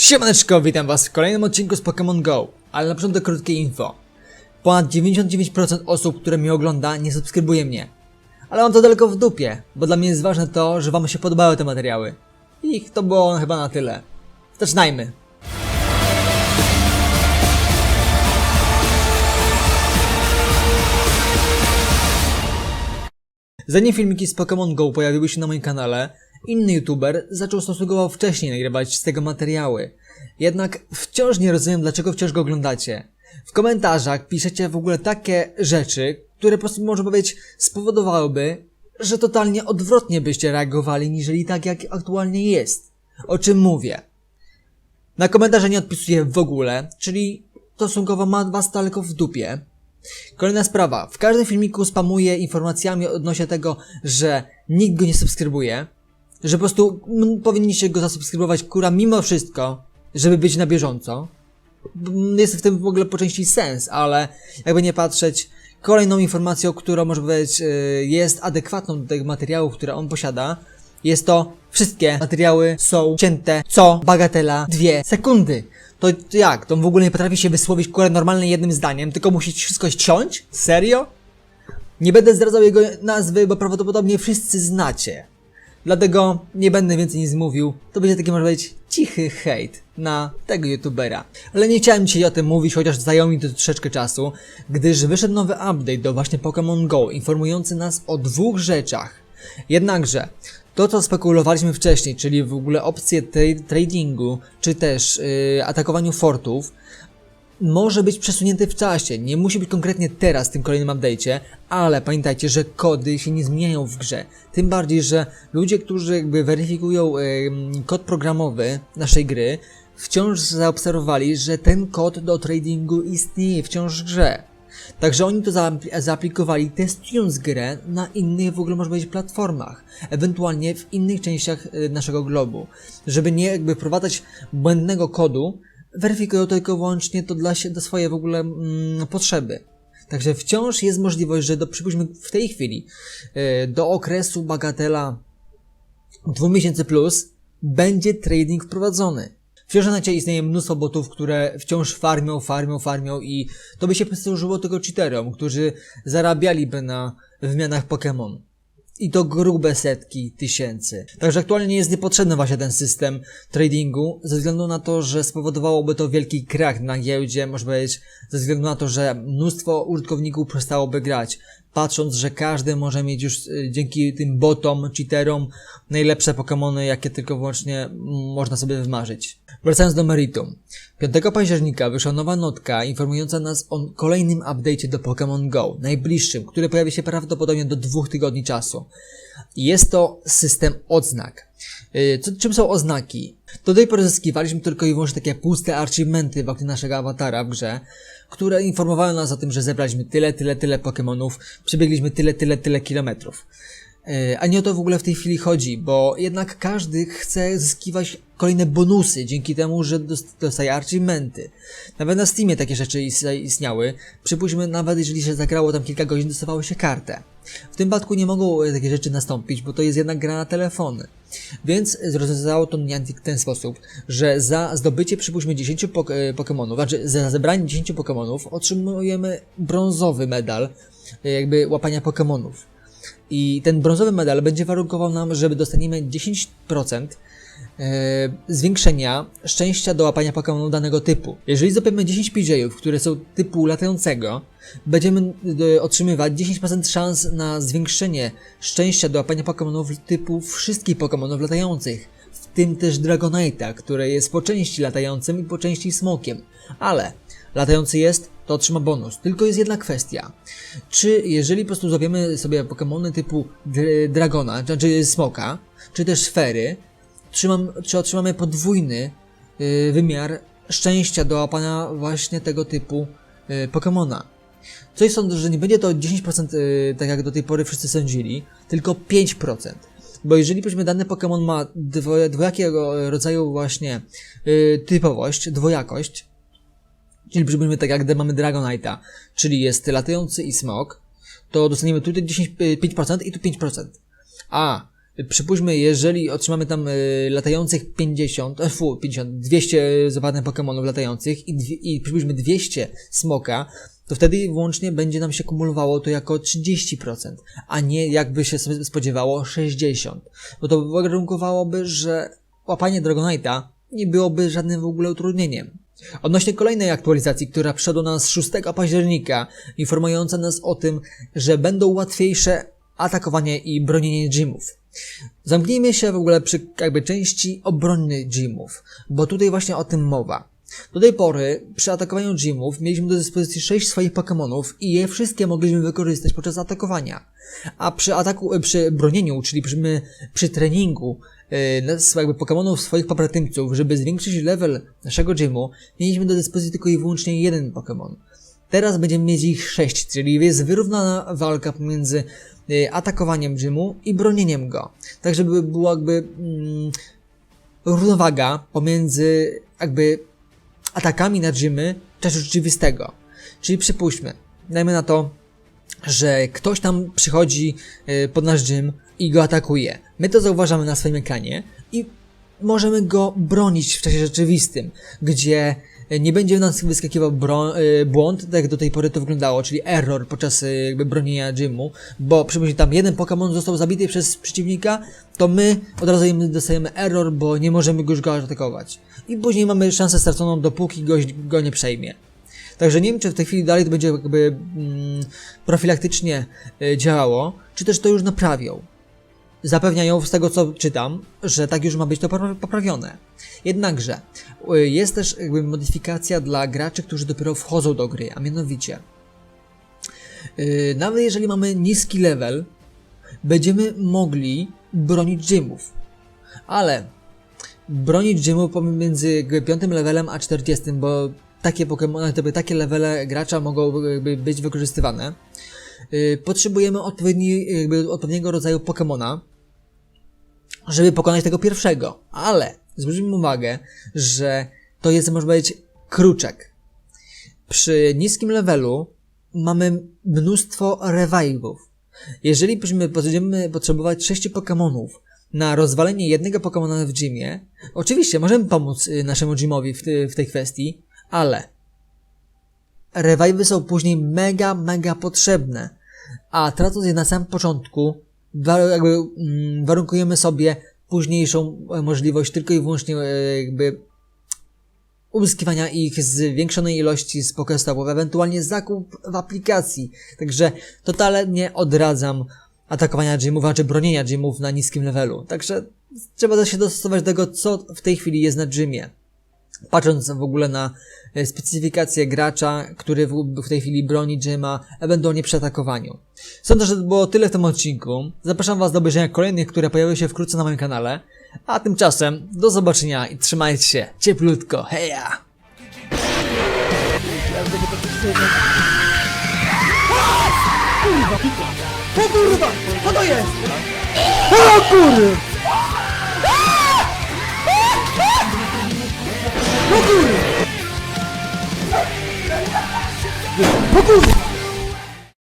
Siemaneczko, witam was w kolejnym odcinku z Pokémon GO, ale na początek krótkie info. Ponad 99% osób, które mnie ogląda, nie subskrybuje mnie. Ale mam to daleko w dupie, bo dla mnie jest ważne to, że wam się podobały te materiały. I to było chyba na tyle. Zaczynajmy. Zanim filmiki z Pokémon GO pojawiły się na moim kanale, inny youtuber zaczął stosunkowo wcześniej nagrywać z tego materiały. Jednak wciąż nie rozumiem, dlaczego wciąż go oglądacie. W komentarzach piszecie w ogóle takie rzeczy, które po prostu można powiedzieć spowodowałyby, że totalnie odwrotnie byście reagowali, niżeli tak jak aktualnie jest. O czym mówię? Na komentarze nie odpisuję w ogóle, czyli stosunkowo ma was daleko w dupie. Kolejna sprawa. W każdym filmiku spamuję informacjami odnośnie tego, że nikt go nie subskrybuje. Że po prostu powinniście go zasubskrybować, kura, mimo wszystko, żeby być na bieżąco. Jest w tym w ogóle po części sens, ale jakby nie patrzeć, kolejną informacją, która może powiedzieć y, jest adekwatną do tych materiałów, które on posiada, jest to wszystkie materiały są cięte co bagatela dwie sekundy. To, jak? To w ogóle nie potrafi się wysłowić kurę normalnie jednym zdaniem, tylko musi wszystko ściąć? Serio? Nie będę zdradzał jego nazwy, bo prawdopodobnie wszyscy znacie. Dlatego nie będę więcej nic mówił. To będzie taki, może powiedzieć, cichy hejt na tego youtubera. Ale nie chciałem dzisiaj o tym mówić, chociaż zajęło mi to troszeczkę czasu, gdyż wyszedł nowy update do właśnie Pokémon Go, informujący nas o dwóch rzeczach. Jednakże, to co spekulowaliśmy wcześniej, czyli w ogóle opcje tra- tradingu, czy też yy, atakowaniu fortów, może być przesunięty w czasie. Nie musi być konkretnie teraz w tym kolejnym update'cie, ale pamiętajcie, że kody się nie zmieniają w grze. Tym bardziej, że ludzie, którzy jakby weryfikują kod programowy naszej gry, wciąż zaobserwowali, że ten kod do tradingu istnieje wciąż w grze. Także oni to zaapl- zaaplikowali testując grę na innych w ogóle można powiedzieć platformach, ewentualnie w innych częściach y, naszego globu, żeby nie jakby wprowadzać błędnego kodu, weryfikują tylko wyłącznie to dla, się, dla swoje w ogóle mm, potrzeby. Także wciąż jest możliwość, że do, przypuśćmy w tej chwili y, do okresu bagatela dwóch miesięcy plus będzie trading wprowadzony. W internecie istnieje mnóstwo botów, które wciąż farmią, farmią, farmią i to by się posłużyło tylko cheaterom, którzy zarabialiby na wymianach Pokémon. I to grube setki tysięcy. Także aktualnie nie jest niepotrzebny właśnie ten system tradingu, ze względu na to, że spowodowałoby to wielki krach na giełdzie, można powiedzieć, ze względu na to, że mnóstwo użytkowników przestałoby grać, patrząc, że każdy może mieć już y, dzięki tym botom, cheaterom, najlepsze Pokémony, jakie tylko wyłącznie można sobie wymarzyć. Wracając do meritum. 5 października wyszła nowa notka informująca nas o kolejnym update'cie do Pokémon Go, najbliższym, który pojawi się prawdopodobnie do dwóch tygodni czasu. Jest to system odznak. Yy, Co, czym są oznaki? Do tej pory zyskiwaliśmy tylko i wyłącznie takie puste achievementy wokół naszego awatara w grze, które informowały nas o tym, że zebraliśmy tyle, tyle, tyle Pokémonów, przebiegliśmy tyle, tyle, tyle kilometrów. Yy, A nie o to w ogóle w tej chwili chodzi, bo jednak każdy chce zyskiwać kolejne bonusy dzięki temu, że dos- dostaje achievementy. Nawet na Steamie takie rzeczy is- istniały. Przypuśćmy, nawet jeżeli się zagrało tam kilka godzin, dostawało się kartę. W tym przypadku nie mogą e, takie rzeczy nastąpić, bo to jest jednak gra na telefony. Więc rozwiązało to Niantic w ten sposób, że za zdobycie przypuśćmy 10 pok- e, Pokemonów, znaczy za zebranie 10 Pokemonów otrzymujemy brązowy medal e, jakby łapania Pokemonów. I ten brązowy medal będzie warunkował nam, że dostaniemy 10% e, zwiększenia szczęścia do łapania Pokémonów danego typu. Jeżeli złapiemy 10 PJ-ów, które są typu latającego, będziemy e, otrzymywać 10% szans na zwiększenie szczęścia do łapania Pokémonów typu wszystkich Pokémonów latających. W tym też Dragonite'a, który jest po części latającym i po części smokiem. Ale latający jest, to otrzyma bonus. Tylko jest jedna kwestia. Czy jeżeli po prostu złapiemy sobie Pokémony typu dr- Dragona, czy, czy Smoka, czy też Sfery, trzymam, czy otrzymamy podwójny y, wymiar szczęścia do łapania właśnie tego typu y, Pokemona. Coś sądzę, że nie będzie to 10% y, tak jak do tej pory wszyscy sądzili, tylko 5%. Bo jeżeli powiedzmy dany Pokémon ma dwoje, dwojakiego rodzaju właśnie y, typowość, dwojakość, czyli przyjmijmy tak jak gdy mamy Dragonite'a, czyli jest latający i smok, to dostaniemy tutaj 10, y, 5% i tu 5%. A Przypuśćmy, jeżeli otrzymamy tam y, latających 50, e, fu, 50, 200 zapadnych Pokemonów latających i, i przypuśćmy 200 smoka, to wtedy włącznie będzie nam się kumulowało to jako 30%, a nie jakby się spodziewało 60%. Bo to warunkowałoby, że łapanie Dragonite'a nie byłoby żadnym w ogóle utrudnieniem. Odnośnie kolejnej aktualizacji, która przyszła do nas 6 października, informująca nas o tym, że będą łatwiejsze atakowanie i bronienie gymów. Zamknijmy się w ogóle przy jakby części obronnej gymów, bo tutaj właśnie o tym mowa. Do tej pory przy atakowaniu gymów mieliśmy do dyspozycji 6 swoich Pokémonów i je wszystkie mogliśmy wykorzystać podczas atakowania. A przy ataku, przy bronieniu, czyli przy, przy treningu nas jakby Pokémonów swoich pobratymców, żeby zwiększyć level naszego gymu, mieliśmy do dyspozycji tylko i wyłącznie jeden Pokémon. Teraz będziemy mieć ich 6, czyli jest wyrównana walka pomiędzy y, atakowaniem gymu i bronieniem go. Tak, żeby była jakby mm, równowaga pomiędzy jakby atakami na gymy czasu rzeczywistego. Czyli przypuśćmy, dajmy na to, że ktoś tam przychodzi y, pod nasz gym i go atakuje. My to zauważamy na swoim ekranie i możemy go bronić w czasie rzeczywistym, gdzie nie będzie nas wyskakiwał y, błąd, tak jak do tej pory to wyglądało, czyli error podczas y, jakby bronienia gymu, bo przypuśćmy tam jeden Pokémon został zabity przez przeciwnika, to my od razu dostajemy error, bo nie możemy już go atakować. I później mamy szansę straconą, dopóki gość go nie przejmie. Także nie wiem, czy w tej chwili dalej to będzie jakby mm, profilaktycznie y, działało, czy też to już naprawią. Zapewniają z tego co czytam, że tak już ma być to popra- poprawione. Jednakże y, jest też jakby modyfikacja dla graczy, którzy dopiero wchodzą do gry, a mianowicie yy, nawet jeżeli mamy niski level, będziemy mogli bronić gymów. Ale bronić gymów pomiędzy jakby piątym levelem a 40, bo takie Pokémony, jakby takie levele gracza mogą być wykorzystywane. Yy, potrzebujemy odpowiedniego rodzaju Pokémona, żeby pokonać tego pierwszego. Ale zwróćmy uwagę, że to jest, może być, kruczek. Przy niskim levelu mamy mnóstwo revive'ów. Jeżeli będziemy potrzebować 6 Pokémonów na rozwalenie jednego Pokémona w gymie, oczywiście możemy pomóc y, naszemu gymowi w, w tej kwestii, ale revive'y są później mega, mega potrzebne. A tracąc je na samym początku, jakby, mm, warunkujemy sobie późniejszą e, możliwość tylko i wyłącznie e, jakby uzyskiwania ich z zwiększonej ilości z Pokestopów, ewentualnie zakup w aplikacji. Także totalnie odradzam atakowania gymów, a czy bronienia gymów na niskim levelu. Także trzeba się dostosować do tego, co w tej chwili jest na gymie. Patrząc w ogóle na e, specyfikację gracza, który w, tej chwili broni Jima, ewentualnie przy atakowaniu. Sądzę, że to było tyle w tym odcinku. Zapraszam Was do obejrzenia kolejnych, które pojawią się wkrótce na moim kanale. A tymczasem do zobaczenia i trzymajcie się cieplutko. Heja! O kurwa! Co to jest? O kurwa! O kurwa! O kurwa!